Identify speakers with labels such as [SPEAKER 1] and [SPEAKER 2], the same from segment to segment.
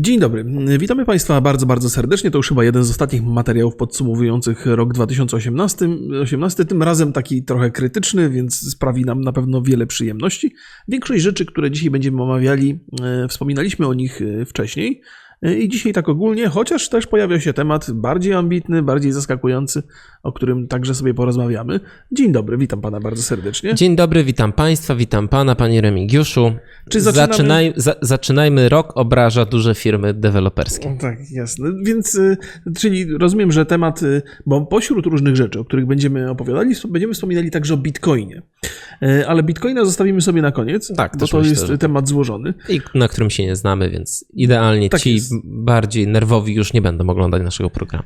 [SPEAKER 1] Dzień dobry. Witamy Państwa bardzo, bardzo serdecznie. To już chyba jeden z ostatnich materiałów podsumowujących rok 2018. 18, tym razem taki trochę krytyczny, więc sprawi nam na pewno wiele przyjemności. Większość rzeczy, które dzisiaj będziemy omawiali, e, wspominaliśmy o nich e, wcześniej. I dzisiaj tak ogólnie, chociaż też pojawia się temat bardziej ambitny, bardziej zaskakujący, o którym także sobie porozmawiamy. Dzień dobry, witam Pana bardzo serdecznie.
[SPEAKER 2] Dzień dobry, witam Państwa, witam Pana, Panie Remigiuszu.
[SPEAKER 1] Czy zaczynamy-
[SPEAKER 2] Zaczynaj, za, zaczynajmy, rok obraża duże firmy deweloperskie.
[SPEAKER 1] Tak, jasne. Więc, y, czyli rozumiem, że temat, y, bo pośród różnych rzeczy, o których będziemy opowiadali, będziemy wspominali także o Bitcoinie. Y, Ale Bitcoina zostawimy sobie na koniec,
[SPEAKER 2] Tak,
[SPEAKER 1] bo to
[SPEAKER 2] myślę,
[SPEAKER 1] jest
[SPEAKER 2] że tak.
[SPEAKER 1] temat złożony.
[SPEAKER 2] I na którym się nie znamy, więc idealnie
[SPEAKER 1] Tak
[SPEAKER 2] ci
[SPEAKER 1] jest.
[SPEAKER 2] bardziej nerwowi już nie będą oglądać naszego programu.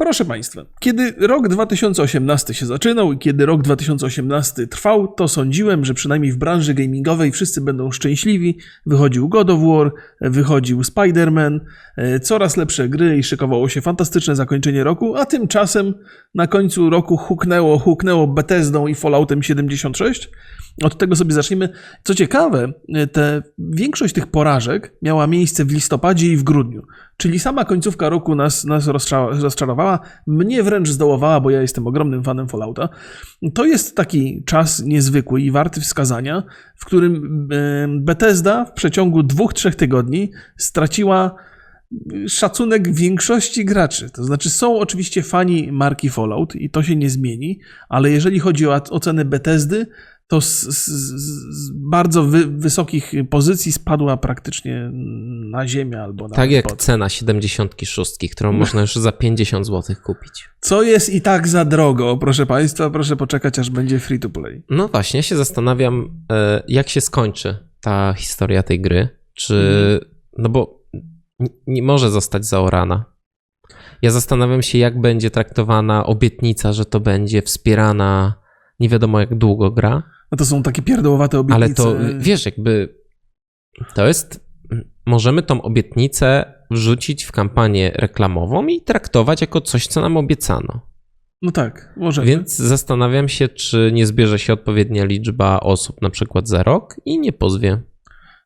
[SPEAKER 1] Proszę Państwa, kiedy rok 2018 się zaczynał i kiedy rok 2018 trwał, to sądziłem, że przynajmniej w branży gamingowej wszyscy będą szczęśliwi. Wychodził God of War, wychodził Spider-Man, e, coraz lepsze gry i szykowało się fantastyczne zakończenie roku, a tymczasem na końcu roku huknęło, huknęło Bethesdą i Falloutem 76. Od tego sobie zaczniemy. Co ciekawe, e, te, większość tych porażek miała miejsce w listopadzie i w grudniu. Czyli sama końcówka roku nas, nas rozcza- rozczarowała, mnie wręcz zdołowała, bo ja jestem ogromnym fanem Fallouta. To jest taki czas niezwykły i warty wskazania, w którym Bethesda w przeciągu dwóch, trzech tygodni straciła szacunek większości graczy. To znaczy, są oczywiście fani marki Fallout i to się nie zmieni, ale jeżeli chodzi o oceny Bethesdy, to z, z, z bardzo wy, wysokich pozycji spadła praktycznie na ziemię albo na
[SPEAKER 2] Tak jak
[SPEAKER 1] pod.
[SPEAKER 2] cena 76, którą można już za 50 zł kupić.
[SPEAKER 1] Co jest i tak za drogo, proszę Państwa, proszę poczekać, aż będzie free to play.
[SPEAKER 2] No właśnie, ja się zastanawiam, e, jak się skończy ta historia tej gry. Czy.
[SPEAKER 1] Mhm.
[SPEAKER 2] No bo nie może zostać zaorana. Ja zastanawiam się, jak będzie traktowana obietnica, że to będzie wspierana nie wiadomo jak długo gra,
[SPEAKER 1] No to są takie pierdołowate obietnice.
[SPEAKER 2] ale to wiesz, jakby to jest. Możemy tą obietnicę wrzucić w kampanię reklamową i traktować jako coś, co nam obiecano.
[SPEAKER 1] No tak, może.
[SPEAKER 2] Więc zastanawiam się, czy nie zbierze się odpowiednia liczba osób, na przykład za rok, i nie pozwie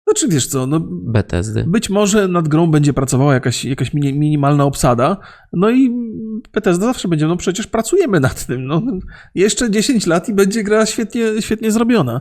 [SPEAKER 1] Znaczy wiesz co, no
[SPEAKER 2] Bethesdy.
[SPEAKER 1] Być może nad grą będzie pracowała jakaś, jakaś mini, minimalna obsada, no i Bethesda zawsze będzie, no przecież pracujemy nad tym, no jeszcze 10 lat i będzie gra świetnie, świetnie zrobiona.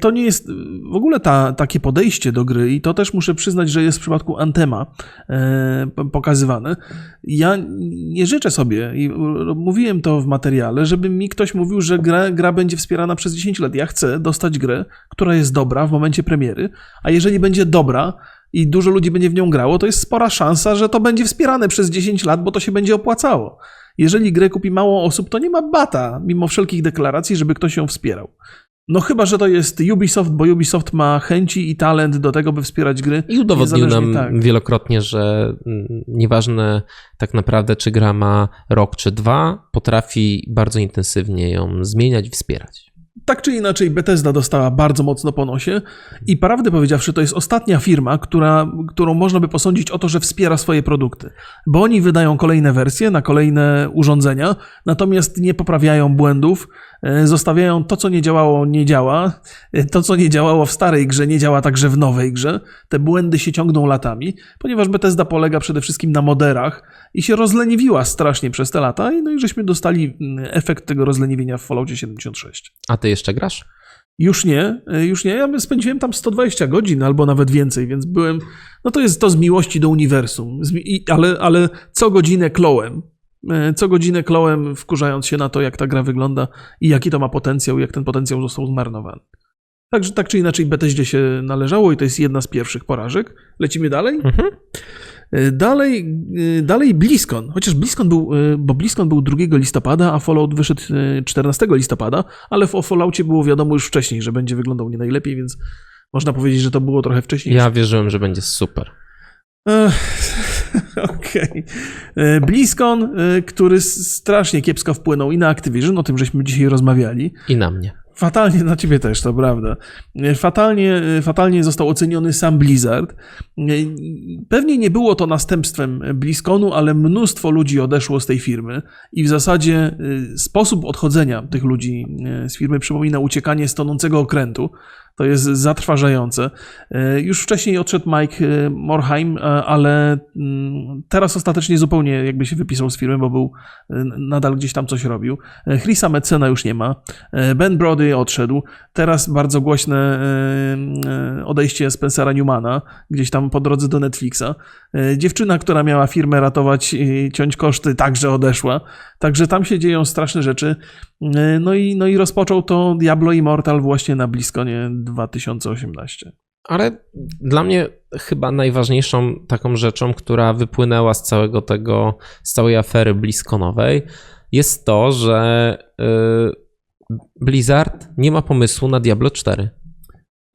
[SPEAKER 1] To nie jest w ogóle ta, takie podejście do gry i to też muszę przyznać, że jest w przypadku Antema e, pokazywane. Ja nie życzę sobie, i mówiłem to w materiale, żeby mi ktoś mówił, że gra, gra będzie wspierana przez 10 lat. Ja chcę dostać grę, która jest dobra w momencie premiery, a jeżeli będzie dobra i dużo ludzi będzie w nią grało, to jest spora szansa, że to będzie wspierane przez 10 lat, bo to się będzie opłacało. Jeżeli grę kupi mało osób, to nie ma bata, mimo wszelkich deklaracji, żeby ktoś ją wspierał. No chyba, że to jest Ubisoft, bo Ubisoft ma chęci i talent do tego, by wspierać gry.
[SPEAKER 2] I udowodnił nam
[SPEAKER 1] tak.
[SPEAKER 2] wielokrotnie, że mm, nieważne tak naprawdę, czy gra ma rok czy dwa, potrafi bardzo intensywnie ją zmieniać i wspierać.
[SPEAKER 1] Tak czy inaczej, Bethesda dostała bardzo mocno po nosie i prawdę powiedziawszy, to jest ostatnia firma, która, którą można by posądzić o to, że wspiera swoje produkty. Bo oni wydają kolejne wersje na kolejne urządzenia, natomiast nie poprawiają błędów, zostawiają to, co nie działało, nie działa. E, To, co nie działało w starej grze, nie działa także w nowej grze. Te błędy się ciągną latami, ponieważ Bethesda polega przede wszystkim na moderach i się rozleniwiła strasznie przez te lata, i no i żeśmy dostali mm, efekt tego rozleniwienia w Falloutie 76.
[SPEAKER 2] A ty jeszcze grasz?
[SPEAKER 1] Już nie, y, już nie. Ja spędziłem tam 120 godzin albo nawet więcej, więc byłem. No to jest to z miłości do uniwersum, z, i- ale, ale co godzinę klołem. Y, Co godzinę klołem, wkurzając się na to, jak ta gra wygląda i jaki to ma potencjał, jak ten potencjał został zmarnowany. Także tak czy inaczej Bethesdzie się należało i to jest jedna z pierwszych porażek. Lecimy dalej.
[SPEAKER 2] Mhm.
[SPEAKER 1] Y, Dalej, y, dalej BlizzCon, chociaż BlizzCon był, bo BlizzCon był 2 listopada, a Fallout wyszedł y, 14 listopada, ale w- o Falloutie było wiadomo już wcześniej, że będzie wyglądał nie najlepiej, więc można powiedzieć, że to było trochę wcześniej.
[SPEAKER 2] Ja wierzyłem, że będzie super.
[SPEAKER 1] Ech, Okej. Y, BlizzCon, y, który s- strasznie kiepsko wpłynął i na Activision, o tym żeśmy dzisiaj rozmawiali.
[SPEAKER 2] I na mnie.
[SPEAKER 1] Fatalnie na ciebie też, to prawda. Fatalnie, fatalnie został oceniony sam Blizzard. Pewnie nie było to następstwem BlizzConu, ale mnóstwo ludzi odeszło z tej firmy i w zasadzie sposób odchodzenia tych ludzi z firmy przypomina uciekanie z tonącego okrętu. To jest zatrważające. E, Już wcześniej odszedł Mike e, Morheim, e, ale mm, teraz ostatecznie zupełnie jakby się wypisał z firmy, bo był nadal gdzieś tam coś robił. Chrisa Metzena już nie ma. Ben Brody odszedł. Teraz bardzo głośne odejście Spencera Newmana, gdzieś tam po drodze do Netflixa. Dziewczyna, która miała firmę ratować i ciąć koszty, także odeszła. Także tam się dzieją straszne rzeczy. E, No i, no i rozpoczął to Diablo Immortal właśnie na BlizzConie 2018.
[SPEAKER 2] Ale dla mnie chyba najważniejszą taką rzeczą, która wypłynęła z całego tego, z całej afery BlizzConowej, jest to, że y, Blizzard nie ma pomysłu na Diablo 4.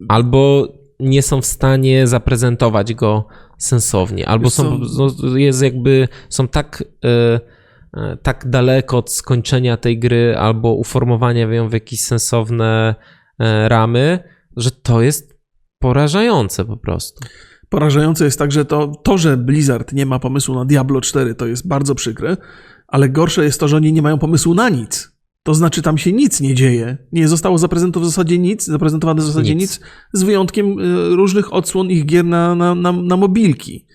[SPEAKER 2] Albo nie są w stanie zaprezentować go sensownie, albo są, no, jest jakby, są tak, y, tak daleko od skończenia tej gry, albo uformowania ją w jakieś sensowne y, ramy, że to jest porażające po prostu.
[SPEAKER 1] Porażające jest także to, to, że Blizzard nie ma pomysłu na Diablo 4, to jest bardzo przykre, ale gorsze jest to, że oni nie mają pomysłu na nic. To znaczy, tam się nic nie dzieje. Nie zostało zaprezentowane w zasadzie nic, zaprezentowane w zasadzie nic,
[SPEAKER 2] Nic.
[SPEAKER 1] z wyjątkiem y, różnych odsłon ich gier na, na, na, na mobilki.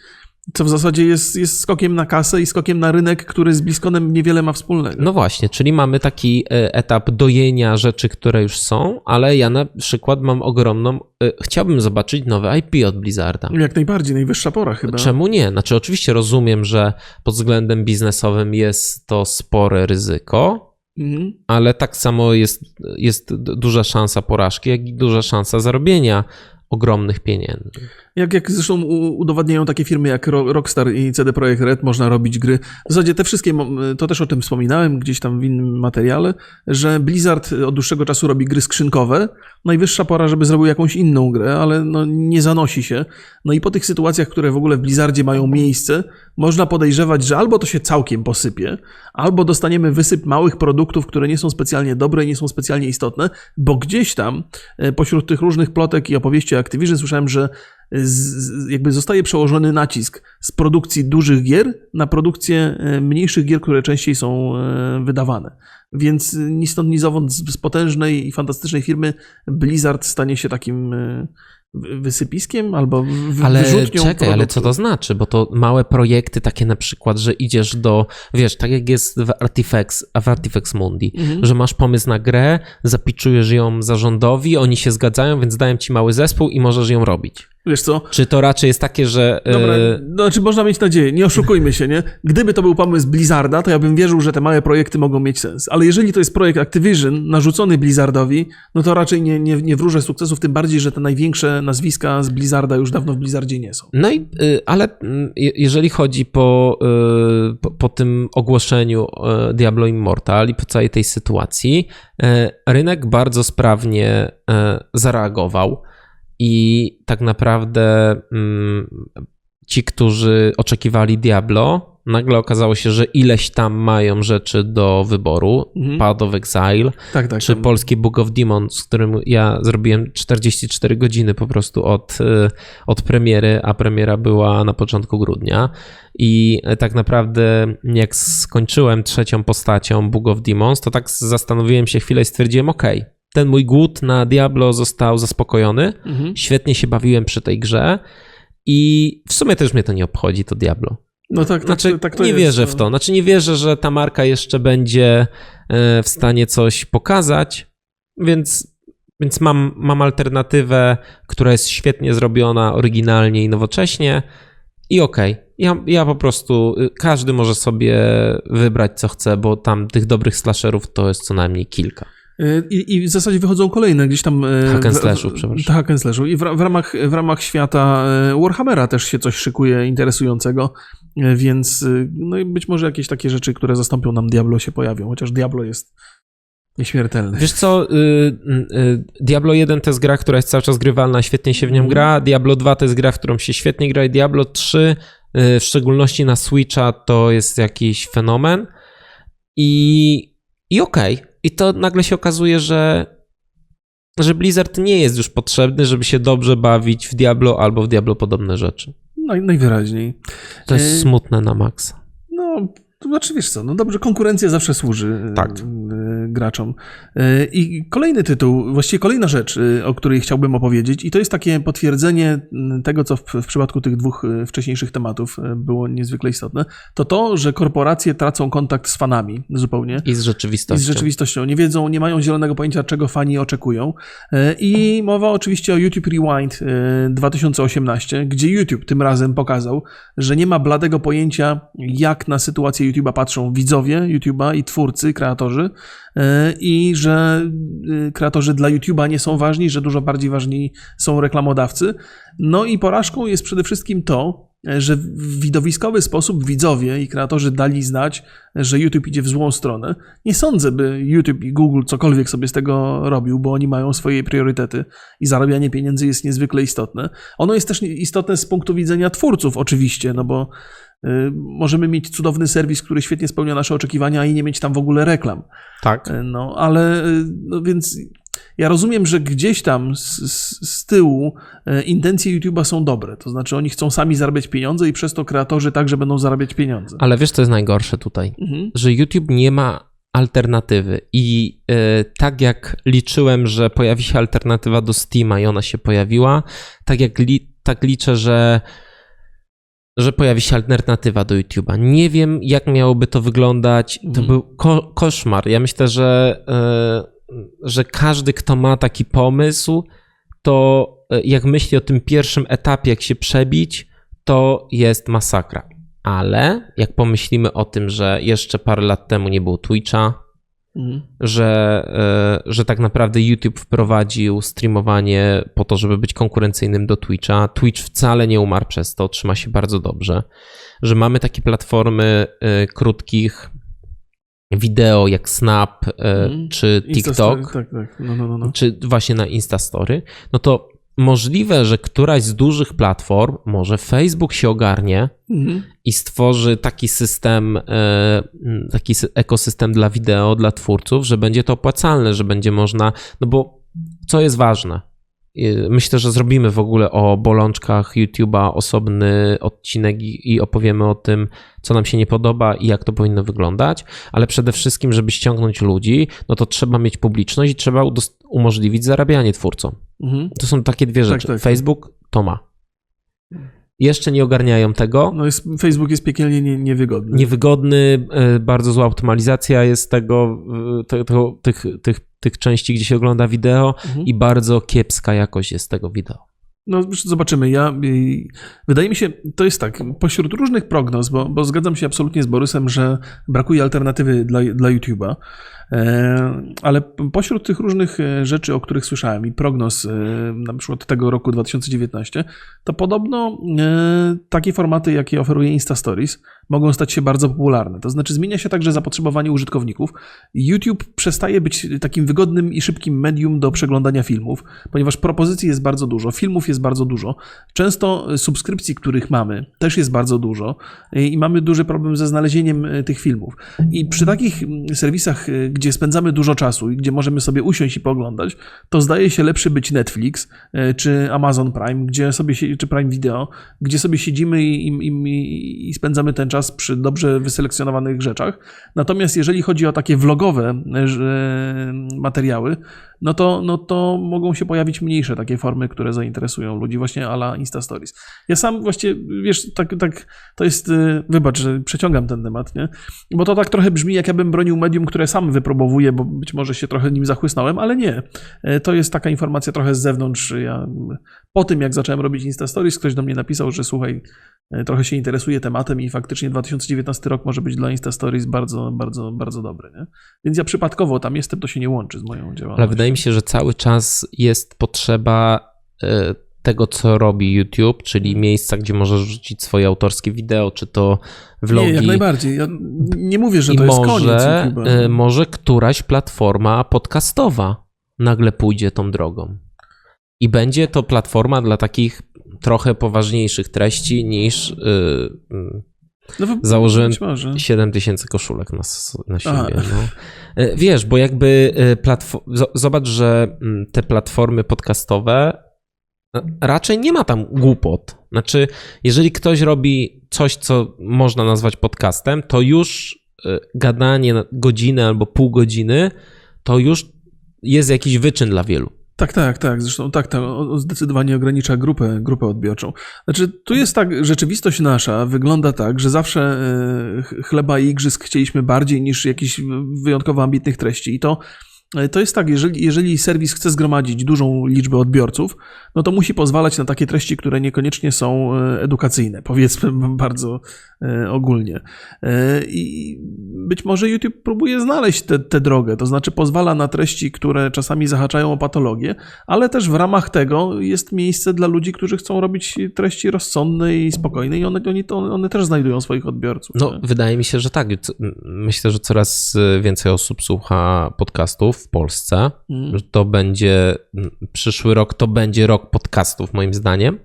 [SPEAKER 1] Co w zasadzie jest, jest skokiem na kasę i skokiem na rynek, który z BlizzConem niewiele ma wspólnego.
[SPEAKER 2] No właśnie, czyli mamy taki e, etap dojenia rzeczy, które już są, ale ja na przykład mam ogromną. e, Chciałbym zobaczyć nowe IP od Blizzarda.
[SPEAKER 1] Jak najbardziej, najwyższa pora chyba.
[SPEAKER 2] Czemu nie? Znaczy, oczywiście rozumiem, że pod względem biznesowym jest to spore ryzyko,
[SPEAKER 1] Mhm.
[SPEAKER 2] ale tak samo jest, jest duża szansa porażki, jak i duża szansa zarobienia ogromnych pieniędzy.
[SPEAKER 1] Jak, jak zresztą udowadniają takie firmy jak Ro- Rockstar i CD Projekt Red, można robić gry. W zasadzie te wszystkie, to też o tym wspominałem gdzieś tam w innym materiale, że Blizzard od dłuższego czasu robi gry skrzynkowe. Najwyższa pora, żeby zrobił jakąś inną grę, ale no nie zanosi się. No i po tych sytuacjach, które w ogóle w Blizzardzie mają miejsce, można podejrzewać, że albo to się całkiem posypie, albo dostaniemy wysyp małych produktów, które nie są specjalnie dobre nie są specjalnie istotne, bo gdzieś tam e, pośród tych różnych plotek i opowieści Activision słyszałem, że z, jakby zostaje przełożony nacisk z produkcji dużych gier na produkcję e, mniejszych gier, które częściej są e, wydawane. Więc ni stąd, ni zowąd z potężnej i fantastycznej firmy Blizzard stanie się takim e, wysypiskiem albo w-
[SPEAKER 2] Ale czekaj, ale
[SPEAKER 1] produktu.
[SPEAKER 2] co to znaczy? Bo to małe projekty, takie na przykład, że idziesz do, wiesz, tak jak jest w Artifex, w Artifex Mundi,
[SPEAKER 1] Mhm.
[SPEAKER 2] że masz pomysł na grę, zapiczujesz ją zarządowi, oni się zgadzają, więc dają ci mały zespół i możesz ją robić.
[SPEAKER 1] Wiesz co?
[SPEAKER 2] Czy to raczej jest takie, że.
[SPEAKER 1] Dobra,
[SPEAKER 2] e,
[SPEAKER 1] no, znaczy można mieć nadzieję, nie oszukujmy się, nie? Gdyby to był pomysł Blizzarda, to ja bym wierzył, że te małe projekty mogą mieć sens. Ale jeżeli to jest projekt Activision narzucony Blizzardowi, no to raczej nie, nie, nie wróżę sukcesów, tym bardziej, że te największe nazwiska z Blizzarda już dawno w Blizzardzie nie są.
[SPEAKER 2] No i, y, ale mm, je- jeżeli chodzi po, y, po, po tym ogłoszeniu y, Diablo Immortal i po całej tej sytuacji, y, rynek bardzo sprawnie zareagował i tak naprawdę mm, ci, którzy oczekiwali Diablo, nagle okazało się, że ileś tam mają rzeczy do wyboru.
[SPEAKER 1] Mhm.
[SPEAKER 2] Path of Exile,
[SPEAKER 1] Tak, tak.
[SPEAKER 2] czy polski Book of Demons, z którym ja zrobiłem 44 godziny po prostu od, y, od premiery, a premiera była na początku grudnia. I tak naprawdę, jak skończyłem trzecią postacią Book of Demons, to tak zastanowiłem się chwilę i stwierdziłem: OK, ten mój głód na Diablo został zaspokojony.
[SPEAKER 1] Mhm.
[SPEAKER 2] Świetnie się bawiłem przy tej grze. I w sumie też mnie to nie obchodzi, to Diablo.
[SPEAKER 1] No tak, tak,
[SPEAKER 2] Znaczy,
[SPEAKER 1] tak to
[SPEAKER 2] nie
[SPEAKER 1] jest.
[SPEAKER 2] wierzę
[SPEAKER 1] no.
[SPEAKER 2] w to. Znaczy, nie wierzę, że ta marka jeszcze będzie e, w stanie coś pokazać, więc, więc mam, mam alternatywę, która jest świetnie zrobiona, oryginalnie i nowocześnie. I okej, ja, ja po prostu, y, każdy może sobie wybrać co chce, bo tam tych dobrych slasherów to jest co najmniej kilka.
[SPEAKER 1] Y, I, I w zasadzie wychodzą kolejne gdzieś tam. y,
[SPEAKER 2] Hack and
[SPEAKER 1] w-
[SPEAKER 2] slashu,
[SPEAKER 1] w-
[SPEAKER 2] przepraszam.
[SPEAKER 1] Hack and slashu. I w, w, ramach, w ramach świata y, Warhammera też się coś szykuje interesującego, więc no i być może jakieś takie rzeczy, które zastąpią nam Diablo się pojawią, chociaż Diablo jest nieśmiertelny.
[SPEAKER 2] Wiesz co, Diablo 1 to jest gra, która jest cały czas grywalna, świetnie się w nią
[SPEAKER 1] Mhm.
[SPEAKER 2] gra. Diablo 2 to jest gra, w którą się świetnie gra i Diablo 3, y, w szczególności na Switcha, to jest jakiś fenomen. I, i okej. I to nagle się okazuje, że, że Blizzard nie jest już potrzebny, żeby się dobrze bawić w Diablo albo w Diablo podobne rzeczy.
[SPEAKER 1] Naj, najwyraźniej.
[SPEAKER 2] To jest
[SPEAKER 1] Y,
[SPEAKER 2] smutne na maksa.
[SPEAKER 1] No, To znaczy, wiesz co, no dobrze, konkurencja zawsze służy e,
[SPEAKER 2] Tak.
[SPEAKER 1] e, graczom. E, I kolejny tytuł, właściwie kolejna rzecz, o której chciałbym opowiedzieć, i to jest takie potwierdzenie m, tego, co w, w przypadku tych dwóch wcześniejszych tematów było niezwykle istotne, to to, że korporacje tracą kontakt z fanami zupełnie.
[SPEAKER 2] I z
[SPEAKER 1] I
[SPEAKER 2] rzeczywistością.
[SPEAKER 1] z rzeczywistością. Nie wiedzą, nie mają zielonego pojęcia, czego fani oczekują. I mowa oczywiście o YouTube Rewind e, 2018, gdzie YouTube tym razem pokazał, że nie ma bladego pojęcia, jak na sytuację YouTube'a patrzą widzowie YouTube'a i twórcy, kreatorzy, e, i że e, kreatorzy dla YouTube'a nie są ważni, że dużo bardziej ważni są reklamodawcy. No i porażką jest przede wszystkim to, e, że w widowiskowy sposób widzowie i kreatorzy dali znać, że YouTube idzie w złą stronę. Nie sądzę, by YouTube i Google cokolwiek sobie z tego robił, bo oni mają swoje priorytety i zarabianie pieniędzy jest niezwykle istotne. Ono jest też istotne z punktu widzenia twórców, oczywiście, no bo możemy mieć cudowny serwis, który świetnie spełnia nasze oczekiwania i nie mieć tam w ogóle reklam.
[SPEAKER 2] Tak.
[SPEAKER 1] E, No, ale y, no więc ja rozumiem, że gdzieś tam z, z, tyłu intencje YouTube'a są dobre. To znaczy, oni chcą sami zarabiać pieniądze i przez to kreatorzy także będą zarabiać pieniądze.
[SPEAKER 2] Ale wiesz, co jest najgorsze tutaj?
[SPEAKER 1] Mhm.
[SPEAKER 2] Że YouTube nie ma alternatywy. I e, tak jak liczyłem, że pojawi się alternatywa do Steama i ona się pojawiła, tak jak li, tak liczę, że że pojawi się alternatywa do YouTube'a. Nie wiem, jak miałoby to wyglądać. To
[SPEAKER 1] Mhm.
[SPEAKER 2] był ko- koszmar. Ja myślę, że, e, że każdy, kto ma taki pomysł, to e, jak myśli o tym pierwszym etapie, jak się przebić, to jest masakra. Ale jak pomyślimy o tym, że jeszcze parę lat temu nie było Twitcha,
[SPEAKER 1] Mhm.
[SPEAKER 2] że, e, że tak naprawdę YouTube wprowadził streamowanie po to, żeby być konkurencyjnym do Twitcha. Twitch wcale nie umarł przez to, trzyma się bardzo dobrze. Że mamy takie platformy e, krótkich wideo jak Snap e,
[SPEAKER 1] Mhm.
[SPEAKER 2] czy
[SPEAKER 1] Instastory,
[SPEAKER 2] TikTok,
[SPEAKER 1] Tak, tak. No, no, no, no.
[SPEAKER 2] czy właśnie na Instastory, no to możliwe, że któraś z dużych platform, może Facebook się ogarnie,
[SPEAKER 1] Mhm.
[SPEAKER 2] i stworzy taki system, e, taki sy- ekosystem dla wideo, dla twórców, że będzie to opłacalne, że będzie można, no bo co jest ważne? Myślę, że zrobimy w ogóle o bolączkach YouTube'a osobny odcinek i opowiemy o tym, co nam się nie podoba i jak to powinno wyglądać, ale przede wszystkim, żeby ściągnąć ludzi, no to trzeba mieć publiczność i trzeba umożliwić zarabianie twórcom.
[SPEAKER 1] Mhm.
[SPEAKER 2] To są takie dwie rzeczy.
[SPEAKER 1] tak.
[SPEAKER 2] Facebook to ma. Jeszcze nie ogarniają tego.
[SPEAKER 1] No jest, Facebook jest piekielnie nie, niewygodny.
[SPEAKER 2] Niewygodny, e, bardzo zła optymalizacja jest tego, te, tego tych, tych, tych części, gdzie się ogląda wideo
[SPEAKER 1] Mhm.
[SPEAKER 2] i bardzo kiepska jakość jest tego wideo.
[SPEAKER 1] No, zobaczymy. Ja, wydaje mi się, to jest tak, pośród różnych prognoz, bo, bo zgadzam się absolutnie z Borysem, że brakuje alternatywy dla, dla YouTube'a, e, ale pośród tych różnych e, rzeczy, o których słyszałem i prognoz e, na przykład tego roku 2019, to podobno takie formaty, jakie oferuje Insta Stories, mogą stać się bardzo popularne. To znaczy zmienia się także zapotrzebowanie użytkowników. YouTube przestaje być takim wygodnym i szybkim medium do przeglądania filmów, ponieważ propozycji jest bardzo dużo, filmów jest bardzo dużo. Często subskrypcji, których mamy, też jest bardzo dużo i mamy duży problem ze znalezieniem e, tych filmów. I przy takich serwisach, e, gdzie spędzamy dużo czasu i gdzie możemy sobie usiąść i pooglądać, to zdaje się lepszy być Netflix e, czy Amazon Prime, gdzie sobie czy Prime Video, gdzie sobie siedzimy i, i, i, i spędzamy ten czas przy dobrze wyselekcjonowanych rzeczach. Natomiast jeżeli chodzi o takie vlogowe e, materiały, no to, no to mogą się pojawić mniejsze takie formy, które zainteresują ludzi, właśnie ala Insta Stories. Ja sam właśnie, wiesz, tak, tak to jest, y, wybacz, że przeciągam ten temat, nie? Bo to tak trochę brzmi, jak ja bym bronił medium, które sam wypróbowuję, bo być może się trochę nim zachłysnąłem, ale nie. E, To jest taka informacja trochę z zewnątrz. Ja, po tym, jak zacząłem robić Insta Stories, ktoś do mnie napisał, że słuchaj, e, trochę się interesuje tematem i faktycznie 2019 rok może być dla Insta Stories bardzo, bardzo, bardzo dobry, nie? Więc ja przypadkowo tam jestem, to się nie łączy z moją działalnością.
[SPEAKER 2] Ale wydaje mi się, że cały czas jest potrzeba e, tego, co robi YouTube, czyli
[SPEAKER 1] Mhm.
[SPEAKER 2] miejsca, gdzie możesz rzucić swoje autorskie wideo, czy to vlogi.
[SPEAKER 1] Nie, jak najbardziej. Ja nie mówię, że
[SPEAKER 2] I
[SPEAKER 1] to jest koniec
[SPEAKER 2] może,
[SPEAKER 1] YouTube'a.
[SPEAKER 2] e, może któraś platforma podcastowa nagle pójdzie tą drogą. I będzie to platforma dla takich trochę poważniejszych treści niż y, y,
[SPEAKER 1] No,
[SPEAKER 2] założyłem
[SPEAKER 1] być może.
[SPEAKER 2] 7 tysięcy koszulek na, na siebie. No. E, Wiesz, bo jakby e, platfo- zobacz, że mm, te platformy podcastowe raczej nie ma tam głupot. Znaczy, jeżeli ktoś robi coś, co można nazwać podcastem, to już gadanie godzinę albo pół godziny, to już jest jakiś wyczyn dla wielu.
[SPEAKER 1] Tak, tak, tak. Zresztą tak, tak. o- o- Zdecydowanie ogranicza grupę, grupę odbiorczą. Znaczy, tu jest tak, rzeczywistość nasza wygląda tak, że zawsze e, ch- chleba i igrzysk chcieliśmy bardziej niż jakichś wyjątkowo ambitnych treści. I to, to jest tak, jeżeli, jeżeli serwis chce zgromadzić dużą liczbę odbiorców, no to musi pozwalać na takie treści, które niekoniecznie są e, edukacyjne, powiedzmy bardzo e, ogólnie. E, I być może YouTube próbuje znaleźć tę drogę, to znaczy pozwala na treści, które czasami zahaczają o patologię, ale też w ramach tego jest miejsce dla ludzi, którzy chcą robić treści rozsądne i spokojne i one, to, one też znajdują swoich odbiorców.
[SPEAKER 2] No,
[SPEAKER 1] nie?
[SPEAKER 2] wydaje mi się, że tak. Co- Myślę, że coraz więcej osób słucha podcastów w Polsce.
[SPEAKER 1] Mm.
[SPEAKER 2] Że to będzie, przyszły rok to będzie rok podcastów, moim zdaniem.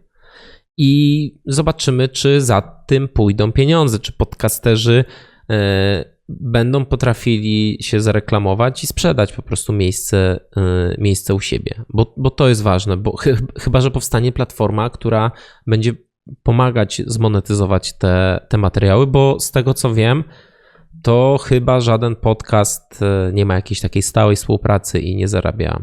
[SPEAKER 2] I zobaczymy, czy za tym pójdą pieniądze, czy podcasterzy e, będą potrafili się zareklamować i sprzedać po prostu miejsce, e, miejsce u siebie. Bo, bo to jest ważne, bo chy, chyba, że powstanie platforma, która będzie pomagać zmonetyzować te, te materiały, bo z tego co wiem, to chyba żaden podcast e, nie ma jakiejś takiej stałej współpracy i nie zarabia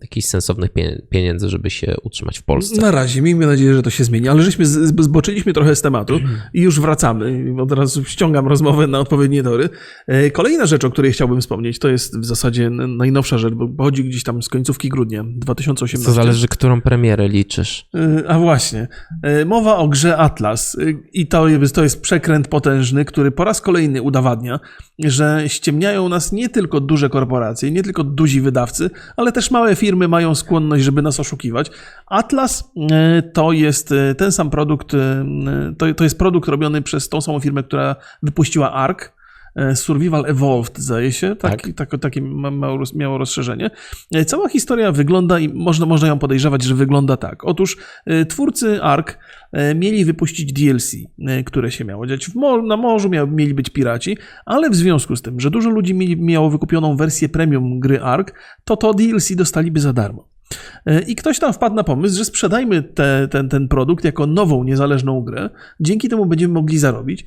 [SPEAKER 2] jakichś sensownych pie- pieniędzy, żeby się utrzymać w Polsce.
[SPEAKER 1] Na razie, miejmy nadzieję, że to się zmieni, ale żeśmy zboczyliśmy trochę z tematu i już wracamy. Od razu ściągam rozmowę na odpowiednie tory. E, Kolejna rzecz, o której chciałbym wspomnieć, to jest w zasadzie najnowsza rzecz, bo pochodzi gdzieś tam z końcówki grudnia 2018.
[SPEAKER 2] To zależy, którą premierę liczysz.
[SPEAKER 1] Y, A właśnie. Y, Mowa o grze Atlas i to jest, to jest przekręt potężny, który po raz kolejny udowadnia, że ściemniają nas nie tylko duże korporacje, nie tylko duzi wydawcy, ale też małe firmy mają skłonność, żeby nas oszukiwać. Atlas y, to jest y, ten sam produkt, y, to, to jest produkt robiony przez tą samą firmę, która wypuściła Ark. Y, Survival Evolved, zdaje się, tak,
[SPEAKER 2] Tak.
[SPEAKER 1] tak. takie miało, roz- miało rozszerzenie. E, Cała historia wygląda i można, można ją podejrzewać, że wygląda tak. Otóż e, twórcy ARK e, mieli wypuścić DLC, e, które się miało dziać mor- na morzu, miał, mieli być piraci, ale w związku z tym, że dużo ludzi mieli, miało wykupioną wersję premium gry ARK, to to DLC dostaliby za darmo. E, I ktoś tam wpadł na pomysł, że sprzedajmy te, ten, ten produkt jako nową, niezależną grę. Dzięki temu będziemy mogli zarobić.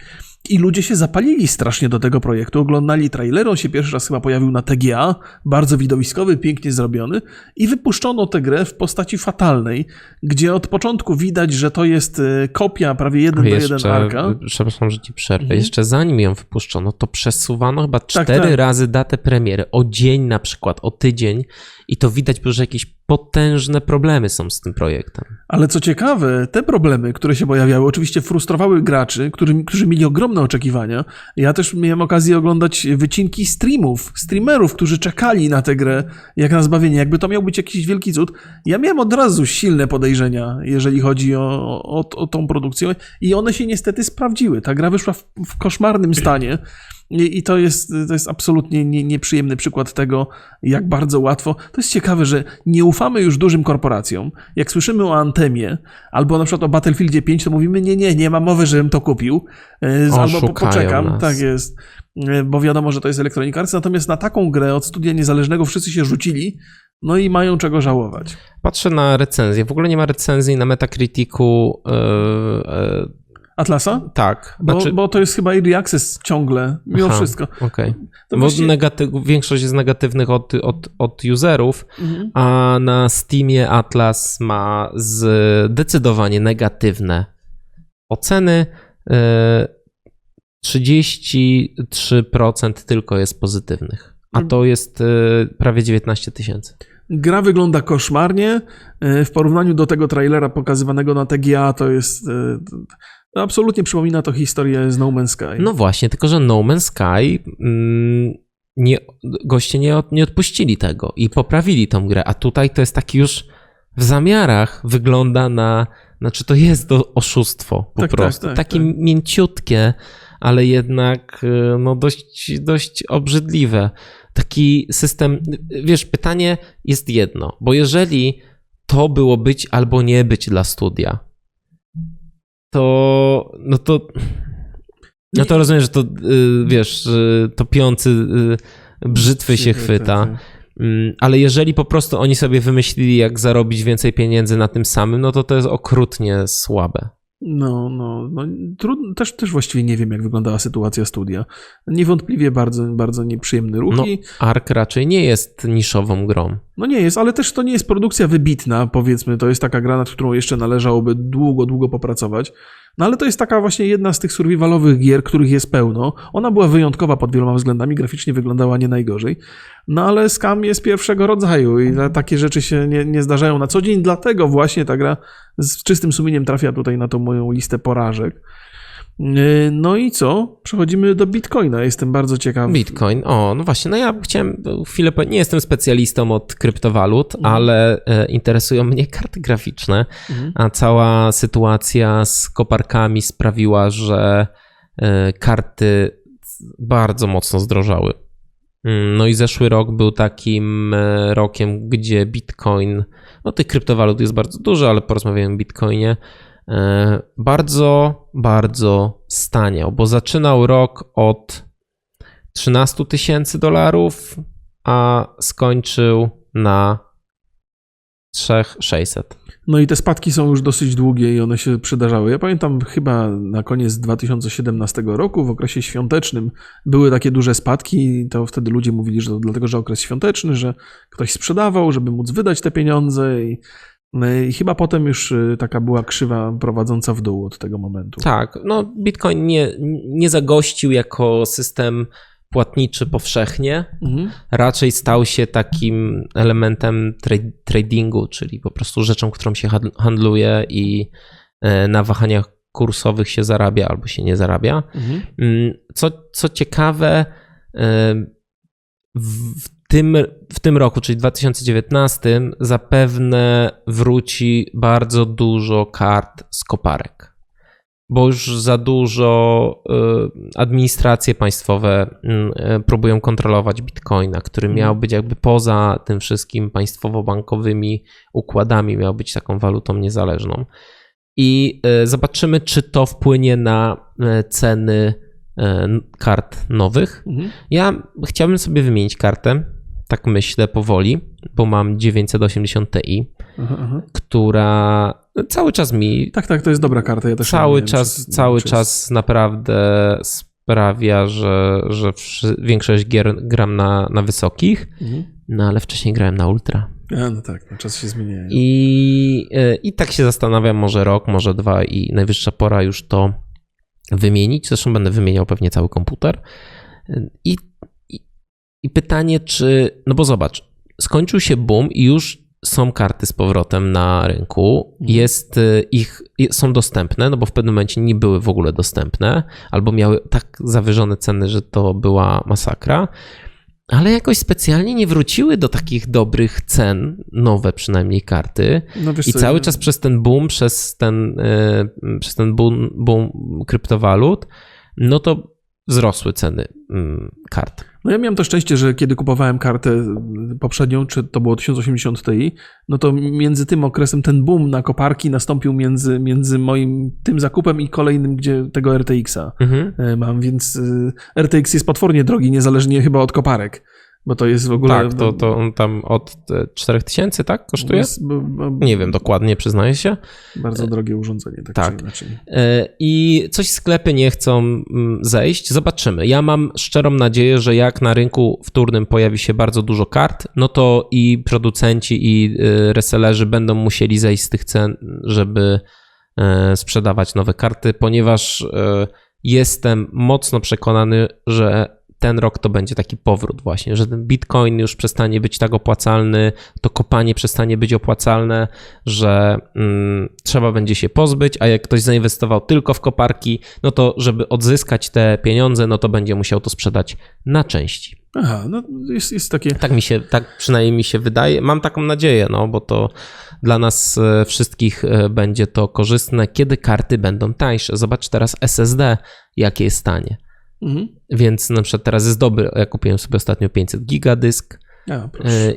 [SPEAKER 1] I ludzie się zapalili strasznie do tego projektu. Oglądali trailery, on się pierwszy raz chyba pojawił na TGA, bardzo widowiskowy, pięknie zrobiony. I wypuszczono tę grę w postaci fatalnej, gdzie od początku widać, że to jest e, kopia prawie jeden do jeden Arka.
[SPEAKER 2] przepraszam, że ci przerwę.
[SPEAKER 1] Mhm.
[SPEAKER 2] Jeszcze zanim ją wypuszczono, to przesuwano chyba cztery
[SPEAKER 1] tak.
[SPEAKER 2] razy datę premiery. O dzień na przykład, o tydzień. I to widać, że jakieś potężne problemy są z tym projektem.
[SPEAKER 1] Ale co ciekawe, te problemy, które się pojawiały, oczywiście frustrowały graczy, którzy, którzy mieli ogromne oczekiwania. Ja też miałem okazję oglądać wycinki streamów, streamerów, którzy czekali na tę grę jak na zbawienie. Jakby to miał być jakiś wielki cud. Ja miałem od razu silne podejrzenia, jeżeli chodzi o, o, o tą produkcję i one się niestety sprawdziły. Ta gra wyszła w, w koszmarnym stanie. I, I to jest, to jest absolutnie nie, nieprzyjemny przykład tego, jak bardzo łatwo. To jest ciekawe, że nie ufamy już dużym korporacjom. Jak słyszymy o Antemie albo na przykład o Battlefieldzie 5, to mówimy: Nie, nie, nie ma mowy, żebym to kupił. E, Albo po, poczekam.
[SPEAKER 2] nas.
[SPEAKER 1] Tak jest. E, Bo wiadomo, że to jest Electronic Arts. Natomiast na taką grę od studia niezależnego wszyscy się rzucili. No i mają czego żałować.
[SPEAKER 2] Patrzę na recenzję. W ogóle nie ma recenzji na Metacriticu. Yy, yy,
[SPEAKER 1] Atlasa?
[SPEAKER 2] tak.
[SPEAKER 1] Bo,
[SPEAKER 2] Znaczy-
[SPEAKER 1] bo to jest chyba early access ciągle, mimo
[SPEAKER 2] Aha,
[SPEAKER 1] wszystko.
[SPEAKER 2] Okej.
[SPEAKER 1] To
[SPEAKER 2] Bo
[SPEAKER 1] właściwie-
[SPEAKER 2] negaty- większość jest negatywnych od, od, od userów,
[SPEAKER 1] Mhm.
[SPEAKER 2] a na Steamie Atlas ma zdecydowanie negatywne oceny. e, 33% tylko jest pozytywnych, a to jest e, prawie 19 tysięcy.
[SPEAKER 1] Gra wygląda koszmarnie. E, W porównaniu do tego trailera pokazywanego na TGA, to jest. Absolutnie przypomina to historię z No Man's Sky.
[SPEAKER 2] No właśnie, tylko że No Man's Sky mm, nie, goście nie, od- nie odpuścili tego i poprawili tą grę, a tutaj to jest taki już w zamiarach wygląda na, znaczy to jest to oszustwo po
[SPEAKER 1] Tak, tak,
[SPEAKER 2] prostu.
[SPEAKER 1] tak,
[SPEAKER 2] Takie
[SPEAKER 1] tak.
[SPEAKER 2] mięciutkie, ale jednak y, no dość, dość obrzydliwe. Taki system, wiesz, pytanie jest jedno, bo jeżeli to było być albo nie być dla studia, to no to no to rozumiem, że to y, wiesz, y, topiący y, brzytwy się chwyta. Mm, Ale jeżeli po prostu oni sobie wymyślili, jak zarobić więcej pieniędzy na tym samym, no to to jest okrutnie słabe.
[SPEAKER 1] No, no, no trudno, też, też właściwie nie wiem, jak wyglądała sytuacja studia. Niewątpliwie bardzo, bardzo nieprzyjemny ruch
[SPEAKER 2] No, Ark raczej nie jest niszową grą.
[SPEAKER 1] no nie jest, ale też to nie jest produkcja wybitna, powiedzmy, to jest taka gra, nad którą jeszcze należałoby długo, długo popracować. No ale to jest taka właśnie jedna z tych survivalowych gier, których jest pełno. Ona była wyjątkowa pod wieloma względami, graficznie wyglądała nie najgorzej. No ale Scam jest pierwszego rodzaju i takie rzeczy się nie, nie zdarzają na co dzień, dlatego właśnie ta gra z czystym sumieniem trafia tutaj na tą moją listę porażek. Yy, No i co? Przechodzimy do Bitcoina. Jestem bardzo ciekaw.
[SPEAKER 2] Bitcoin, o, no właśnie, no ja chciałem chwilę, nie jestem specjalistą od kryptowalut,
[SPEAKER 1] Mhm.
[SPEAKER 2] ale e, interesują mnie karty graficzne,
[SPEAKER 1] Mhm.
[SPEAKER 2] a cała sytuacja z koparkami sprawiła, że e, karty bardzo mocno zdrożały. Mm, No i zeszły rok był takim e, rokiem, gdzie Bitcoin, no tych kryptowalut jest bardzo dużo, ale porozmawiamy o Bitcoinie, bardzo, bardzo staniał, bo zaczynał rok od 13 tysięcy dolarów, a skończył na 3600.
[SPEAKER 1] No i te spadki są już dosyć długie i one się przydarzały. Ja pamiętam chyba na koniec 2017 roku, w okresie świątecznym, były takie duże spadki i to wtedy ludzie mówili, że to dlatego, że okres świąteczny, że ktoś sprzedawał, żeby móc wydać te pieniądze i, i chyba potem już y, taka była krzywa prowadząca w dół od tego momentu.
[SPEAKER 2] Tak, no Bitcoin nie, nie zagościł jako system płatniczy powszechnie,
[SPEAKER 1] Mhm.
[SPEAKER 2] raczej stał się takim elementem tra- tradingu, czyli po prostu rzeczą, którą się handl- handluje i e, na wahaniach kursowych się zarabia albo się nie zarabia.
[SPEAKER 1] Mhm.
[SPEAKER 2] Mm, Co, co ciekawe, e, w tym, w tym roku, czyli 2019, zapewne wróci bardzo dużo kart z koparek. Bo już za dużo e, administracje państwowe mm, e, próbują kontrolować bitcoina, który
[SPEAKER 1] Mhm.
[SPEAKER 2] miał być jakby poza tym wszystkim państwowo-bankowymi układami, miał być taką walutą niezależną. I zobaczymy, czy to wpłynie na ceny kart nowych.
[SPEAKER 1] Mhm.
[SPEAKER 2] Ja chciałbym sobie wymienić kartę, tak myślę powoli, bo mam 980 Ti,
[SPEAKER 1] Aha, aha.
[SPEAKER 2] która cały czas mi,
[SPEAKER 1] Tak, tak, to jest dobra karta. Ja też
[SPEAKER 2] cały
[SPEAKER 1] miałem
[SPEAKER 2] czas,
[SPEAKER 1] przez-
[SPEAKER 2] cały
[SPEAKER 1] przez-
[SPEAKER 2] czas naprawdę sprawia, że, że większość gier gram na, na wysokich,
[SPEAKER 1] Mhm.
[SPEAKER 2] no ale wcześniej grałem na ultra.
[SPEAKER 1] A, no tak, no, czasy się zmieniają.
[SPEAKER 2] I, e, I tak się zastanawiam, może rok, może dwa i najwyższa pora już to wymienić. Zresztą będę wymieniał pewnie cały komputer. I, i, pytanie, czy. No bo zobacz, skończył się boom i już są karty z powrotem na rynku.
[SPEAKER 1] Mhm.
[SPEAKER 2] Jest e, ich, są dostępne, no bo w pewnym momencie nie były w ogóle dostępne, albo miały tak zawyżone ceny, że to była masakra. Ale jakoś specjalnie nie wróciły do takich dobrych cen, nowe przynajmniej karty.
[SPEAKER 1] No,
[SPEAKER 2] I cały czas przez ten boom, przez ten, e, przez ten boom, boom kryptowalut, no to wzrosły ceny mm, kart.
[SPEAKER 1] No ja miałem to szczęście, że kiedy kupowałem kartę poprzednią, czy to było 1080 Ti, no to między tym okresem ten boom na koparki nastąpił między, między moim tym zakupem i kolejnym, gdzie tego RTX-a
[SPEAKER 2] Mhm.
[SPEAKER 1] e, mam, więc y, RTX jest potwornie drogi, niezależnie chyba od koparek, bo to jest w ogóle...
[SPEAKER 2] Tak, to, to on tam od e, 4000, tak? Kosztuje?
[SPEAKER 1] jest, b- b-
[SPEAKER 2] Nie wiem dokładnie, przyznaję się.
[SPEAKER 1] Bardzo drogie urządzenie, tak,
[SPEAKER 2] tak. E, I coś sklepy nie chcą mm, zejść. Zobaczymy. Ja mam szczerą nadzieję, że jak na rynku wtórnym pojawi się bardzo dużo kart, no to i producenci, i resellerzy będą musieli zejść z tych cen, żeby e, sprzedawać nowe karty, ponieważ e, jestem mocno przekonany, że ten rok to będzie taki powrót właśnie, że ten bitcoin już przestanie być tak opłacalny, to kopanie przestanie być opłacalne, że mm, trzeba będzie się pozbyć, a jak ktoś zainwestował tylko w koparki, no to żeby odzyskać te pieniądze, no to będzie musiał to sprzedać na części.
[SPEAKER 1] Aha, no jest, jest takie...
[SPEAKER 2] Tak mi się, tak przynajmniej mi się wydaje. Mam taką nadzieję, no bo to dla nas e, wszystkich e, będzie to korzystne, kiedy karty będą tańsze. Zobacz teraz SSD, jakie jest stanie.
[SPEAKER 1] Mhm.
[SPEAKER 2] Więc na przykład teraz jest dobry, ja kupiłem sobie ostatnio 500 giga dysk
[SPEAKER 1] A,
[SPEAKER 2] e,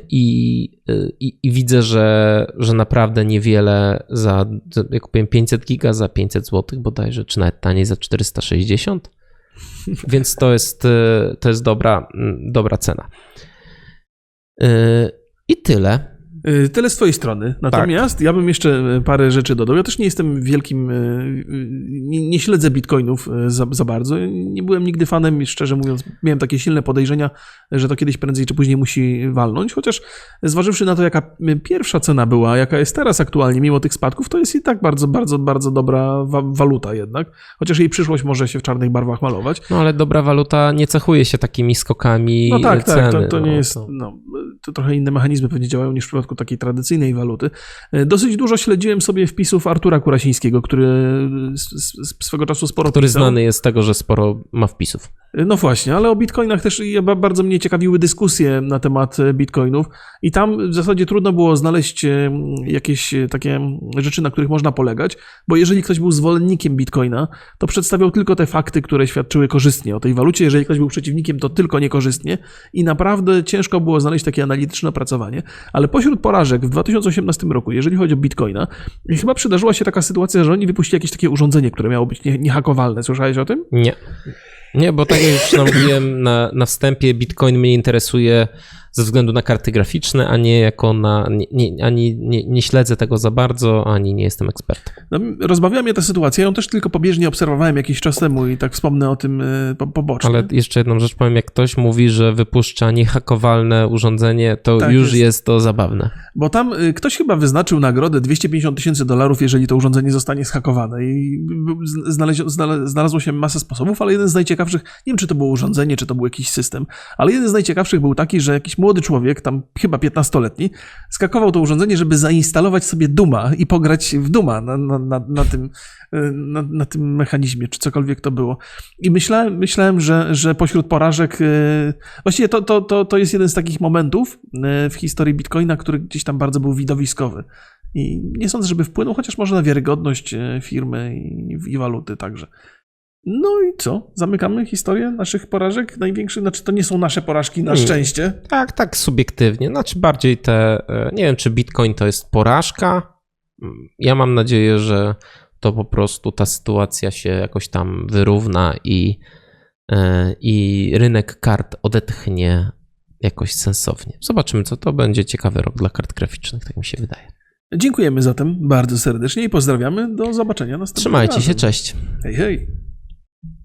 [SPEAKER 2] i, e, i, i widzę, że, że naprawdę niewiele za, ja kupiłem 500 giga za 500 zł bodajże, czy nawet taniej za 460, więc to jest, e, to jest dobra, dobra cena. I tyle.
[SPEAKER 1] Y, Tyle z twojej strony. Natomiast ja bym jeszcze y, parę rzeczy dodał. Ja też nie jestem wielkim, y, nie, nie śledzę bitcoinów za, za bardzo. Nie byłem nigdy fanem i szczerze mówiąc miałem takie silne podejrzenia, że to kiedyś prędzej czy później musi walnąć. Chociaż zważywszy na to, jaka pierwsza cena była, jaka jest teraz aktualnie, mimo tych spadków, to jest i tak bardzo, bardzo, bardzo dobra wa waluta jednak. Chociaż jej przyszłość może się w czarnych barwach malować.
[SPEAKER 2] No ale dobra waluta nie cechuje się takimi skokami
[SPEAKER 1] No tak,
[SPEAKER 2] ceny.
[SPEAKER 1] tak, to, to nie
[SPEAKER 2] no,
[SPEAKER 1] jest, no, to trochę inne mechanizmy pewnie działają niż w przypadku takiej tradycyjnej waluty. E, Dosyć dużo śledziłem sobie wpisów Artura Kurasińskiego, który swego czasu sporo
[SPEAKER 2] Który
[SPEAKER 1] pisał.
[SPEAKER 2] znany jest z tego, że sporo ma wpisów.
[SPEAKER 1] No właśnie, ale o bitcoinach też bardzo mnie ciekawiły dyskusje na temat e, bitcoinów i tam w zasadzie trudno było znaleźć e, jakieś e, takie rzeczy, na których można polegać, bo jeżeli ktoś był zwolennikiem bitcoina, to przedstawiał tylko te fakty, które świadczyły korzystnie o tej walucie, jeżeli ktoś był przeciwnikiem, to tylko niekorzystnie i naprawdę ciężko było znaleźć takie analityczne opracowanie, ale pośród porażek w 2018 roku, jeżeli chodzi o bitcoina, chyba przydarzyła się taka sytuacja, że oni wypuścili jakieś takie urządzenie, które miało być nie- niehakowalne. Słyszałeś o tym?
[SPEAKER 2] Nie. Nie, bo tak jak już mówiłem na, na wstępie, Bitcoin mnie interesuje ze względu na karty graficzne, a nie jako na. Nie, nie, ani nie, nie śledzę tego za bardzo, ani nie jestem ekspertem.
[SPEAKER 1] No, rozbawiła mnie ta sytuacja. Ja ją też tylko pobieżnie obserwowałem jakiś czas temu i tak wspomnę o tym e, po, pobocznie.
[SPEAKER 2] Ale jeszcze jedną rzecz powiem, jak ktoś mówi, że wypuszcza niehakowalne urządzenie, to
[SPEAKER 1] Tak
[SPEAKER 2] już
[SPEAKER 1] jest.
[SPEAKER 2] jest. to zabawne.
[SPEAKER 1] Bo tam y, ktoś chyba wyznaczył nagrodę 250 tysięcy dolarów, jeżeli to urządzenie zostanie zhakowane. I znalezio, znalazło się masę sposobów, ale jeden z najciekawszych, nie wiem czy to było urządzenie, czy to był jakiś system, ale jeden z najciekawszych był taki, że jakiś młody człowiek, tam chyba 15-letni, skakował to urządzenie, żeby zainstalować sobie Duma i pograć w Duma na, na, na, na, tym, y, na, na tym mechanizmie, czy cokolwiek to było. I myślałem, myślałem że, że pośród porażek, y, właściwie to, to, to, to jest jeden z takich momentów y, w historii Bitcoina, który gdzieś tam bardzo był widowiskowy. I nie sądzę, żeby wpłynął, chociaż może na wiarygodność firmy i, i waluty także. No i co? Zamykamy historię naszych porażek największych? Znaczy, to nie są nasze porażki na
[SPEAKER 2] Nie.
[SPEAKER 1] szczęście.
[SPEAKER 2] Tak, tak subiektywnie. Znaczy bardziej te. e, Nie wiem, czy Bitcoin to jest porażka. Mm, Ja mam nadzieję, że to po prostu ta sytuacja się jakoś tam wyrówna i, e, i rynek kart odetchnie jakoś sensownie. Zobaczymy, co to będzie. Ciekawy rok dla kart graficznych, tak mi się wydaje.
[SPEAKER 1] Dziękujemy zatem bardzo serdecznie i pozdrawiamy. Do zobaczenia następnym
[SPEAKER 2] Trzymajcie się,
[SPEAKER 1] razem.
[SPEAKER 2] cześć.
[SPEAKER 1] Hej, hej.